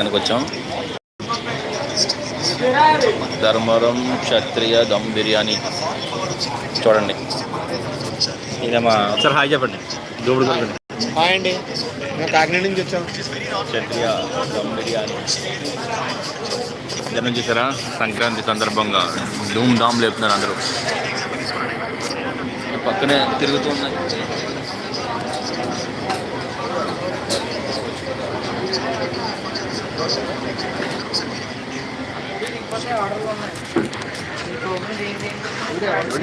దానికి వచ్చాం ధర్మవరం క్షత్రియ దమ్ బిర్యానీ. చూడండి. ఇదే మా ఒకసారి హాయ్ చెప్పండి. దూపుడు దొరకండి హాయ్ అండి. మేము కాకినాడ నుంచి వచ్చాం. క్షత్రియ దమ్ బిర్యానీ. జనం చూసారా సంక్రాంతి సందర్భంగా ధూమ్ ధామ్ లేపుతున్నారు అందరూ. పక్కనే తిరుగుతున్నాయి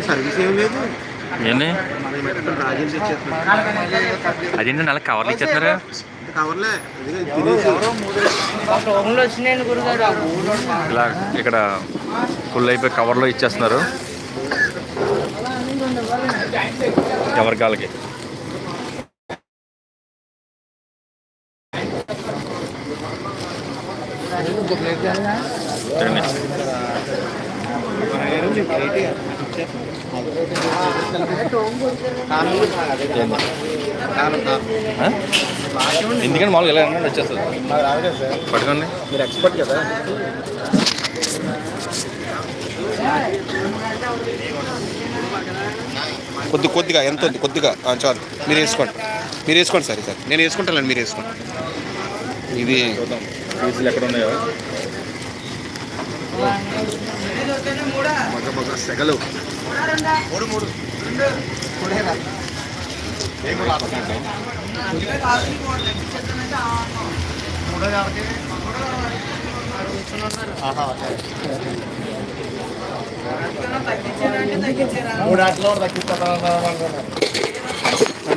సర్వీస్ ఏం లేదు. ఏంటి అదేంటి నెల కవర్లు ఇచ్చేస్తున్నారు? గురుగారు ఇలా ఇక్కడ ఫుల్ అయిపోయి కవర్లో ఇచ్చేస్తున్నారు. ఎవరి కాళ్ళకి ఎందుకంటే మామూలుగా ఎలా అన్నా వచ్చేస్తుంది. పట్టుకోండి. మీరు ఎక్స్పర్ట్ కదా. కొద్ది కొద్దిగా ఎంత వద్దు కొద్దిగా. చాలు. మీరు వేసుకోండి. మీరు వేసుకోండి సరే సార్. నేను వేసుకుంటానండి మీరు వేసుకోండి. ఇది ఎక్కడ ఉన్నాయో? మగ మగ సెగలు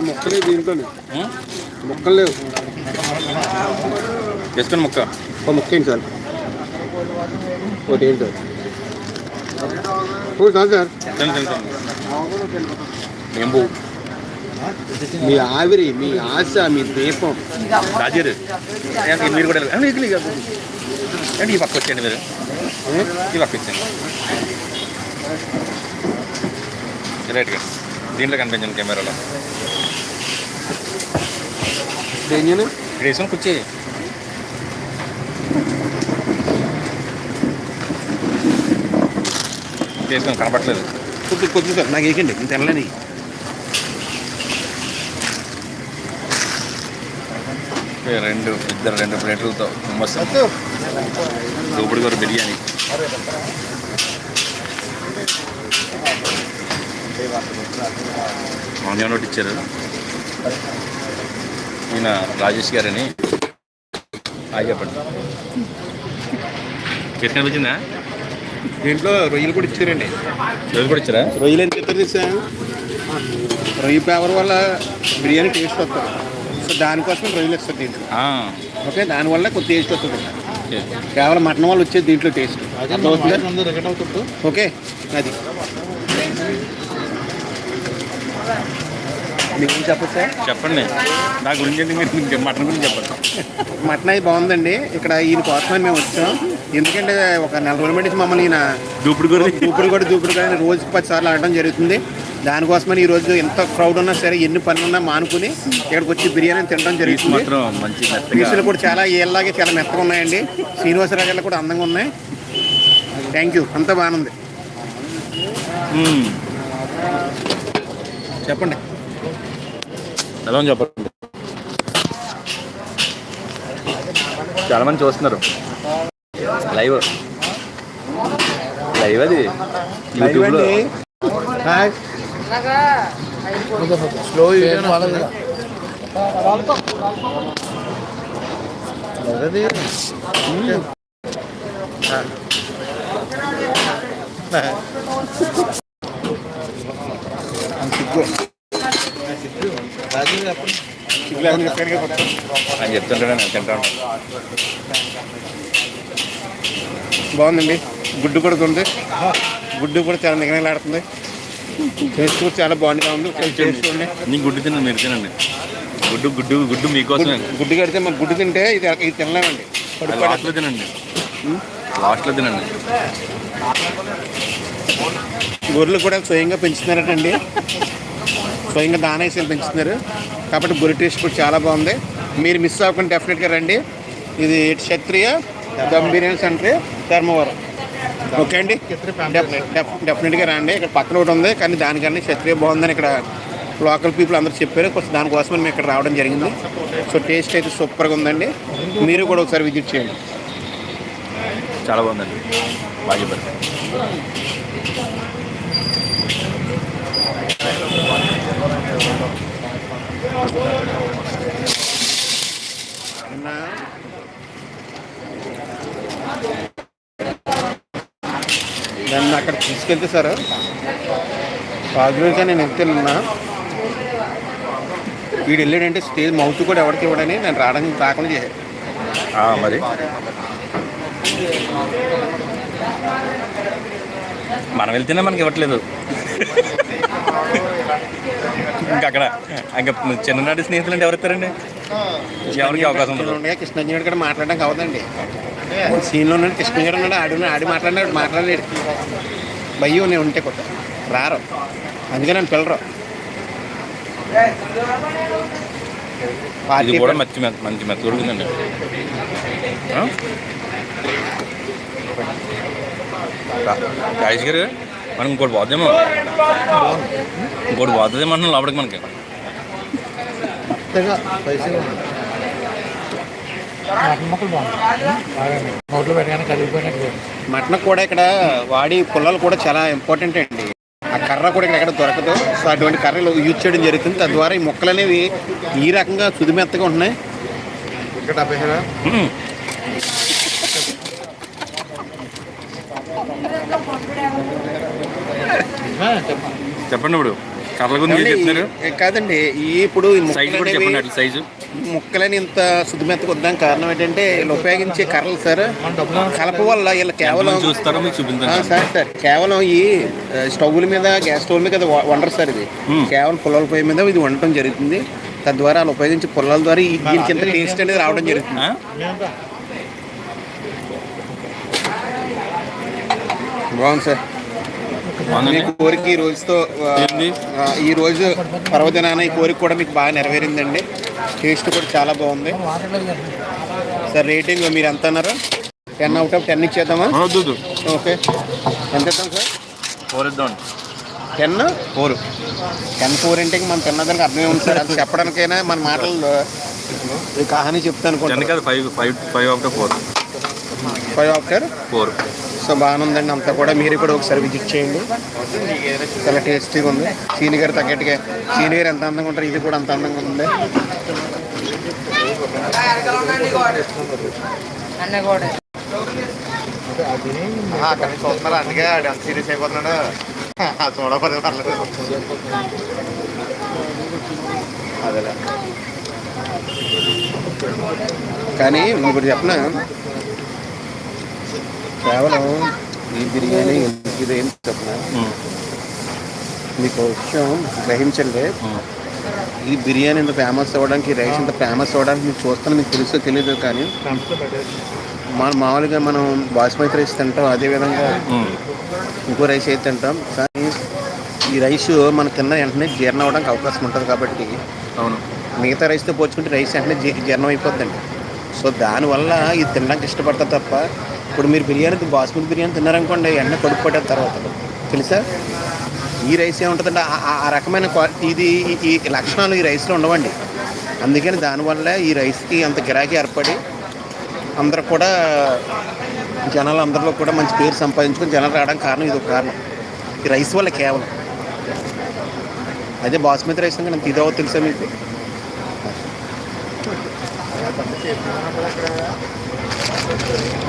ముక్కలే దీంట్లో ఉం? మొక్కలు లేవు వేసుకొని మొక్క ఒక మొక్క ఏంటి సార్ ఒకటి ఏంటి. సార్ ఎంబు మీ ఆవిరి మీ ఆశ మీ దీపం. రాజీరు. మీరు కూడా ఈ పక్క వచ్చేయండి మీరు. ఈ పక్క వచ్చేయండి. రైట్గా దీంట్లో కనిపించండి కెమెరాలో. ఇక్కడ వేసుకొని కూర్చో వేసుకొని కనపట్లేదు కొద్ది కొద్ది సార్ నాకు నేను తినలేని ఓకే, రెండు ఇద్దరు రెండు ప్లేట్లతో మస్తు దూపుడు కూర బిర్యానీ. ఆనియన్ ఒకటి ఇచ్చారు. ఈయన రాజేష్ గారని. చెప్పండి. చేతి కనిపించిందా? దీంట్లో రొయ్యలు కూడా ఇచ్చారండి. రోజు కూడా ఇచ్చారా? రొయ్యలు ఎంత ఇస్తారు తెలుసా రొయ్య పేపర్ వల్ల బిర్యానీ టేస్ట్ వస్తుంది. సో దానికోసం రొయ్యలు ఇస్తారు దీంట్లో. ఆ, ఓకే దానివల్ల కొద్ది టేస్ట్ వస్తుంది. కేవలం మటన్ వల్ల వచ్చేది దీంట్లో టేస్ట్? ఓకే అది మీకేం చెప్పచ్చు సార్ చెప్పండి. నా గురించి మీరు మటన్ గురించి చెప్పండి మటన్ అయితే బాగుందండి. ఇక్కడ ఈయన కోసమని మేము వచ్చాం. ఎందుకంటే ఒక నెల రోజుల నుంచి మమ్మల్ని ఈయన దూపుడు కూర దూపుడు కూడా దూపుడు కూడా రోజుకి పది సార్లు ఆడటం జరుగుతుంది. దానికోసమని ఈ రోజు ఎంత క్రౌడ్ ఉన్నా సరే ఎన్ని పనులు ఉన్నా మానుకుని ఇక్కడికి వచ్చి బిర్యానీ తినడం జరుగుతుంది. పీసులు కూడా చాలా ఏళ్ళలాగే చాలా మెత్తగా ఉన్నాయండి. శ్రీనివాసరాజులు కూడా అందంగా ఉన్నాయి. థ్యాంక్ యూ అంతా బాగుంది. చెప్పండి. ఎలా చెప్పండి. చాలా మంది చూస్తున్నారు. లైవ్. లైవ్ అది. యూట్యూబ్లో. అలాగా స్లో అని చెప్తుంటాడు నేను తింటాను బాగుందండి. గుడ్డు కూడా ఉంది. గుడ్డు కూడా చాలా నిగనలాడుతుంది టేస్ట్ కూడా చాలా బాగుందిగా ఉంది నీ గుడ్డు తిన్న మీరు తినండి. గుడ్డు గుడ్డు గుడ్డు మీకోసమే. గుడ్డు- కడితే మన గుడ్డు తింటే ఇది ఇది తినలేమండి. లాస్ట్లో తినండి. లాస్ట్లో తినండి. గొర్రెలు కూడా స్వయంగా పెంచుతున్నారటండి. స్వయంగా దానేసాలు పెంచుతున్నారు. కాబట్టి గొర్రె టేస్ట్ కూడా చాలా బాగుంది. మీరు మిస్ అవ్వకుండా డెఫినెట్గా రండి. ఇది క్షత్రియ దమ్ బిర్యానీ సెంటర్ ధర్మవరం. ఓకే అండి? డెఫినెట్గా రండి. ఇక్కడ పక్కన ఒకటి ఉంది కానీ దానికన్నా క్షత్రియ బాగుందని ఇక్కడ లోకల్ పీపుల్ అందరూ చెప్పారు. కొంచెం దానికోసం మేము ఇక్కడ రావడం జరిగింది. సో టేస్ట్ అయితే సూపర్గా ఉందండి. మీరు కూడా ఒకసారి విజిట్ చేయండి. చాలా బాగుందండి. బాగా నన్ను అక్కడ తీసుకెళ్తే సార్? పాజిటివ్గా నేను వెళ్తున్నా వెళ్ళినా వీడు వెళ్ళాడంటే స్టేజ్ మౌత్ కూడా ఎవరికి ఇవ్వడని నేను రావడానికి రాకుండా చేశాను మరి? మనం వెళ్తేనే మనకి ఇవ్వట్లేదు. ఇంకా అక్కడ ఇంకా చిన్ననాటి స్నేహితులు అంటే ఎవరు ఇస్తారండి ఎవరికి అవకాశం ఉండదు కృష్ణంజనుడు కూడా మాట్లాడడానికి అవదండి సీన్లో ఉన్నాడు కృష్ణంజనుడు ఉన్నాడు ఆడు ఆడి మాట్లాడినాడు మాట్లాడలేడు. భయ్యో నేను ఉంటే కొత్త రారు. అందుకే నన్ను పిల్లరు పార్టీ కూడా మంచి మంచి మెత్త దొరికిందండి రాజేష్ గారు? మనం ఇంకోటి పోద్దేమో. ఇంకోటి పోతుందేమో అంటున్నాం లోపలికి మనకి. మటన్ కూడా ఇక్కడ వాడి పుల్లలు కూడా చాలా ఇంపార్టెంట్ అండి. ఆ కర్ర కూడా ఇక్కడ ఎక్కడ దొరకదు. సో అటువంటి కర్రలు యూజ్ చేయడం జరుగుతుంది. తద్వారా ఈ మొక్కలు అనేవి ఈ రకంగా సుదిమెత్తగా ఉంటున్నాయి. చెప్పండి ఇప్పుడు. కర్రల గురించి చెప్తున్నారు? కాదండి ఇప్పుడు సైజు కూడా చెప్పండి అట్లా సైజు ముక్కలని ఇంత సుదిమెత్తగా వద్దాం కారణం ఏంటంటే వీళ్ళు ఉపయోగించే కర్రలు సార్ కలప వల్ల వీళ్ళు కేవలం చూస్తారో మీకు సార్. సార్ కేవలం ఈ స్టవ్ల మీద గ్యాస్ స్టవ్ మీద కదా వండరు సార్ ఇది. కేవలం పుల్లల పొయ్యి మీద ఇది వండటం జరుగుతుంది. తద్వారా వాళ్ళు ఉపయోగించే పుల్లల ద్వారా ఈ దీనికి ఇంత టేస్ట్ అనేది రావడం జరుగుతుంది? బాగుంది సార్. మీ కోరిక ఈ రోజుతో ఈ రోజు పర్వదినాన ఈ కోరిక కూడా మీకు బాగా నెరవేరిందండి. టేస్ట్ కూడా చాలా బాగుంది. సార్ రేటింగ్ మీరు ఎంత అన్నారు? టెన్ అవుట్ ఆఫ్ టెన్ ఇచ్చేద్దామా ఓకే. ఎంత ఇద్దాం సార్? ఫోర్ ఇద్దాం. టెన్? ఫోర్. టెన్ ఫోర్ అంటే మనం తిన్నదానికి అర్థమే ఉంది సార్. అది చెప్పడానికైనా మన మాటల్లో ఈ కహాని చెప్తాను five five five after four. Five after four. So బాగానే ఉందండి. అంతా కూడా మీరు కూడా ఒకసారి విజిట్ చేయండి. చాలా టేస్టీగా ఉంది. సీని గారు తగ్గట్టుగా సీని గారు ఎంత అందంగా ఉంటారు ఇది కూడా అంత అందంగా ఉంది. అక్కడ చూస్తున్నారు? అందుకే ఎంత సీరియస్ అయిపోతున్నాడు. చూడకపోతే పర్లేదు. అదేలే. కానీ ఇప్పుడు చెప్పిన? కేవలం ఈ బిర్యానీ ఇది చెప్పిన? మీకు విషయం గ్రహించండి. ఈ బిర్యానీ ఇంత ఫేమస్ అవ్వడానికి ఈ రైస్ ఇంత ఫేమస్ అవ్వడానికి మీకు చూస్తాను మీకు తెలుసో తెలియదు కానీ మన మామూలుగా మనం బాస్మతి రైస్ తింటాం అదేవిధంగా ఇంకో రైస్ అయితే తింటాం. కానీ ఈ రైస్ మన తిన్న వెంటనే జీర్ణం అవ్వడానికి అవకాశం ఉంటుంది కాబట్టి అవును. మిగతా రైస్తో పోల్చుకుంటే రైస్ వెంటనే జీర్ణం అయిపోద్దండి. సో దానివల్ల ఇది తినడానికి ఇష్టపడతారు తప్ప ఇప్పుడు మీరు బిర్యానీ బాస్మతి బిర్యానీ తిన్నారనుకోండి ఎన్న కడుపు పట్టిన తర్వాత. తెలుసా? ఈ రైస్ ఏముంటుందంటే ఆ- ఆ- ఆ రకమైన క్వాలిటీ ఇది ఈ- లక్షణాలు ఈ రైస్లో ఉండవండి. అందుకని దానివల్ల ఈ రైస్కి అంత గిరాకీ ఏర్పడి అందరూ కూడా జనాలు అందరిలో కూడా మంచి పేరు సంపాదించుకొని జనాలు రావడానికి కారణం ఇది ఒక కారణం. ఈ రైస్ వల్ల కేవలం. అదే బాస్మతి రైస్ అంటే ఇది అవ్వదు తెలుసా మీకు?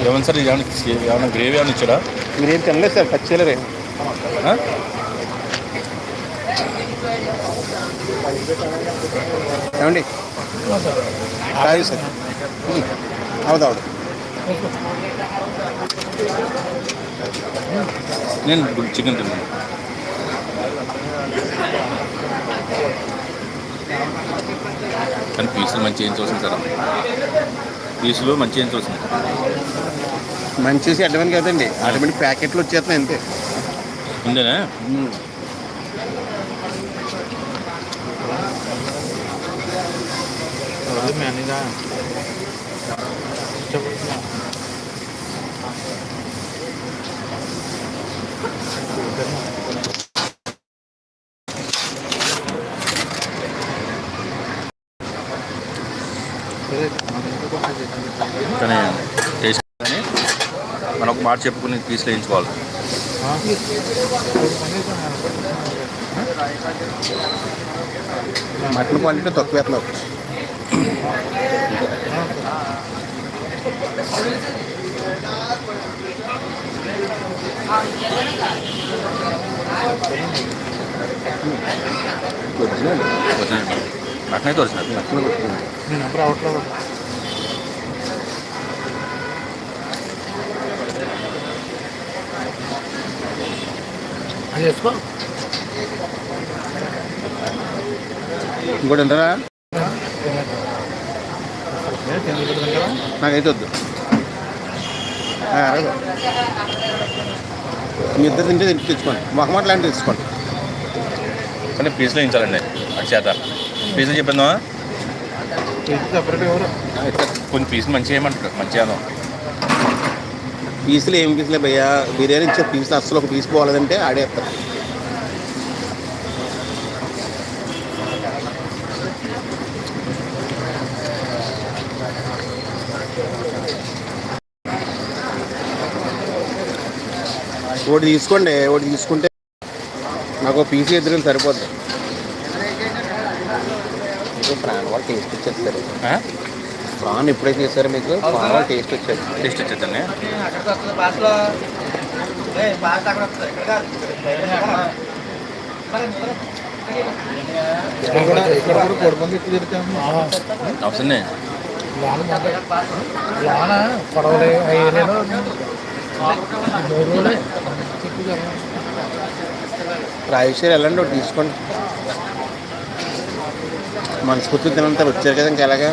ఏమన్నా సార్ ఇది ఏమన్నా ఏమన్నా గ్రేవీ ఏమన్నా ఇచ్చాడా? మీరేం తినలేదు సార్ ఆ? ఏమండి? కాదు సార్. అవుదు అవుదు నేను చికెన్ తిన్నాను. కానీ పీసులు మంచి ఏం చూసింది సార్? పీసులు మంచి ఏం చూసింది మంచి అడ్వాన్స్ కదండి. ఆటోమేటిక్ ప్యాకెట్లు వచ్చేస్తున్నాయి అంతే. ఉందేనా కానీ టేస్ట్ కానీ మనం ఒక మాట చెప్పుకుని పీస్ వేయించుకోవాలి మటన్ క్వాలిటీ తక్కువ ఒరిజినల్. వచ్చినాయి మటన్ అయితే వచ్చినట్టు మటన్ కొట్టుకున్నాను వేసుకో ఇంకోటి ఉంటారా నాకైతే వద్దు. మీ ఇద్దరు తింటే తింటే తెచ్చుకోండి. మొహమాట లాంటి తెచ్చుకోండి. కానీ పీస్లో వేయించాలండి అటు చేత పీసులు చెప్పిందా కొన్ని పీసులు మంచిగా ఏమంటారు మంచిగా పీసులు ఏం పీసులే భయ్యా? బిర్యానీ ఇచ్చే పీసులు అసలు ఒక పీస్ పోవాలంటే ఆడేస్తారు ఒకటి తీసుకోండి ఒకటి తీసుకుంటే నాకు పీసీ ఎదురు సరిపోద్ది. మీకు వాళ్ళు టేస్ట్ ప్రాన్ ఎప్పుడైతే చేస్తారో మీకు? ప్రాన్ వాళ్ళు టేస్ట్ వచ్చేది. టేస్ట్ వచ్చేదండి. అవసరం లోన పొడవలే. రాజేశ్వరి వెళ్ళండి ఒకటి తీసుకోండి. మనస్ఫూర్తి తినంటారు వచ్చారు కదా ఇంకా ఎలాగా?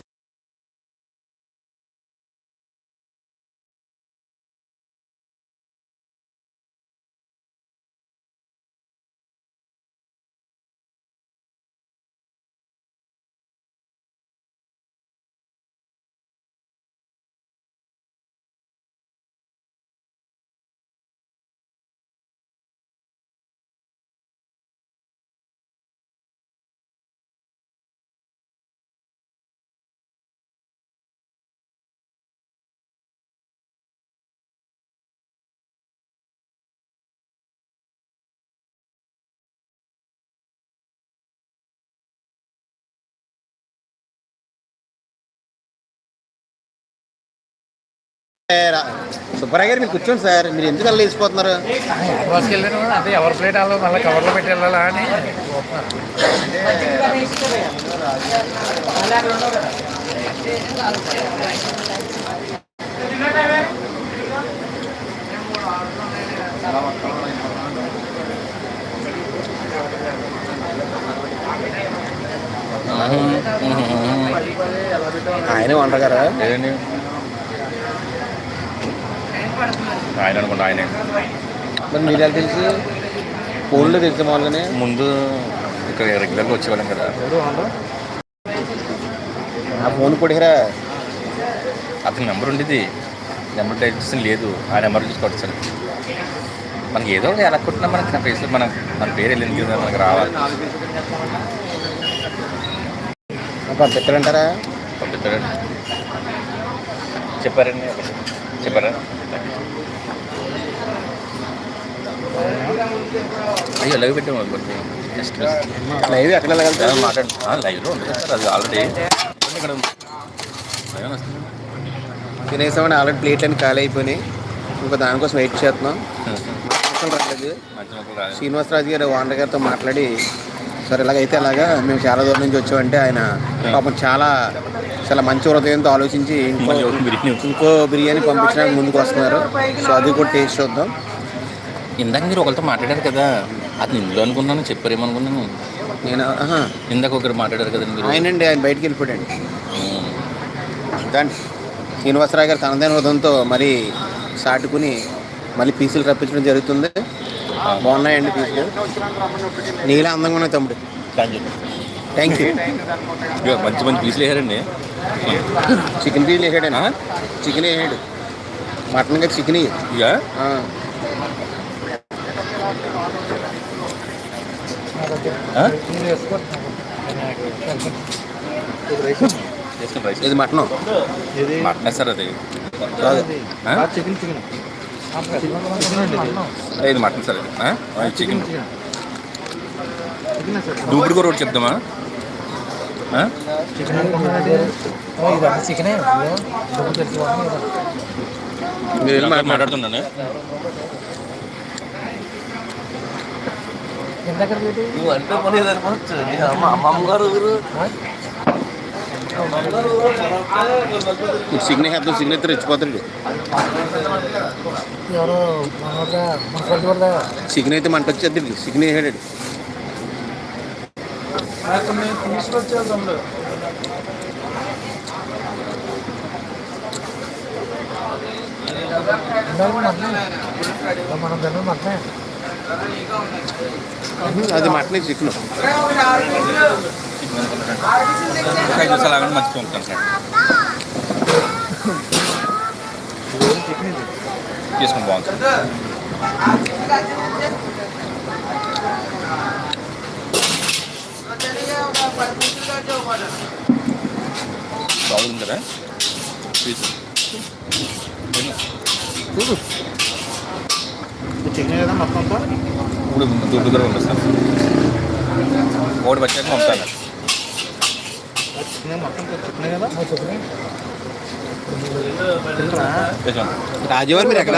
ఏ రా- సుబ్బరాయ్ గారు మీరు కూర్చోండి సార్ మీరు ఎందుకు అలా వేసిపోతున్నారు అడ్వాన్స్కి వెళ్ళాను అదే ఎవరి ప్లేట్ వాళ్ళు మళ్ళీ కవర్లో పెట్టి వెళ్ళాలా అని. ఆయన వండరు గారా లేదండి ఆయన అనుకోండి ఆయనే మరి మీరు ఎలా తెలుసు? ఫోన్లో తెలుసు మామూలుగానే. ముందు ఇక్కడ రెగ్యులర్గా వచ్చేవాళ్ళం కదా. ఆ ఫోన్ కొడిరా అతని నెంబర్ ఉండేది. నెంబర్ డైరెక్షన్ లేదు. ఆ నెంబర్ చూసుకోవచ్చు సార్. మనకి ఏదో ఒకటి ఎలా కొట్టినా మనకి నా ఫేస్లో మన మన పేరు వెళ్ళింది కదా మనకి రావాలి. పంపిస్తారంటారా పంపిస్తారండి చెప్పారండి చెప్పారా? అయ్యో లైవ్ పెట్టాము ఒకటి జస్ట్ లైవ్ ఎక్కడ మాట్లాడు. లైవ్లో ఉంది సార్ అది ఆల్రెడీ ఇక్కడ తినేసామని ఆల్రెడీ ప్లేట్లు అన్ని ఖాళీ అయిపోయినాయి. ఇంకా దానికోసం వెయిట్ చేస్తున్నాం. రాలేదు. శ్రీనివాసరాజు గారు ఓనర్ గారితో మాట్లాడి సరే ఇలాగైతే అలాగా మేము చాలా దూరం నుంచి వచ్చామంటే ఆయన పాపం చాలా చాలా మంచి హృదయంతో ఆలోచించి ఇంకో ఇంకో బిర్యానీ పంపించడానికి ముందుకు వస్తున్నారు. సో అది కూడా టేస్ట్ చూద్దాం. ఇందాక మీరు ఒకరితో మాట్లాడారు కదా అది ఇందులో అనుకున్నాను చెప్పారేమనుకున్నాను నేను ఆహా, ఇందాక ఒకరు మాట్లాడారు కదండి మీరు. ఆయనండి ఆయన బయటికి వెళ్ళిపోయాడు. దాని శ్రీనివాసరావు గారు తనదైన హృదయంతో మరి సాటుకుని మళ్ళీ పీసులు రప్పించడం జరుగుతుంది. బాగున్నాయండి పీసులు. నీలా అందంగా ఉన్నాయి తమ్ముడు. థ్యాంక్ యూ థ్యాంక్ యూ ఇదిగో మంచి మంచి పీసులు వేసారండి. చికెన్ పీస్ వేసాడు చికెన్ వేసాడు. మటన్ కదా చికెన్ ఇక ఆ? మీరు వేసుకోండి వేసుకుని రైస్ ఇది మటన్. మటన్ వేస్తారు అది? Chicken chicken. ఇది మటన్ సార్ ఇది. చికెన్. దూపుడు కూర ఒకటి చెప్దామా? చికెన్ మీరు మాట్లాడుతున్నాను ఇందాక పెట్టి నువ్వు అంటే పని సరిపోవచ్చు మా అమ్మమ్మ గారు ఊరు. మున్సిపాలిటీ వద్ద చికెన్ అయితే మంట వచ్చేది ఇందాక మటనే మనం తిన్నది మటనే అది మటన్ చికెన్. ఒక ఐదు నిమిషాలు ఆగండి మంచిగా ఉంటాను సార్. తీసుకుని బాగుంది బాగుంది కదా? పీస్ చికెన్ కదా మొత్తం ఇప్పుడు దుడ్డు కూడా సార్ ఒకటి వచ్చాక పంపుతాను. రాజువారు మీరు ఎక్కడ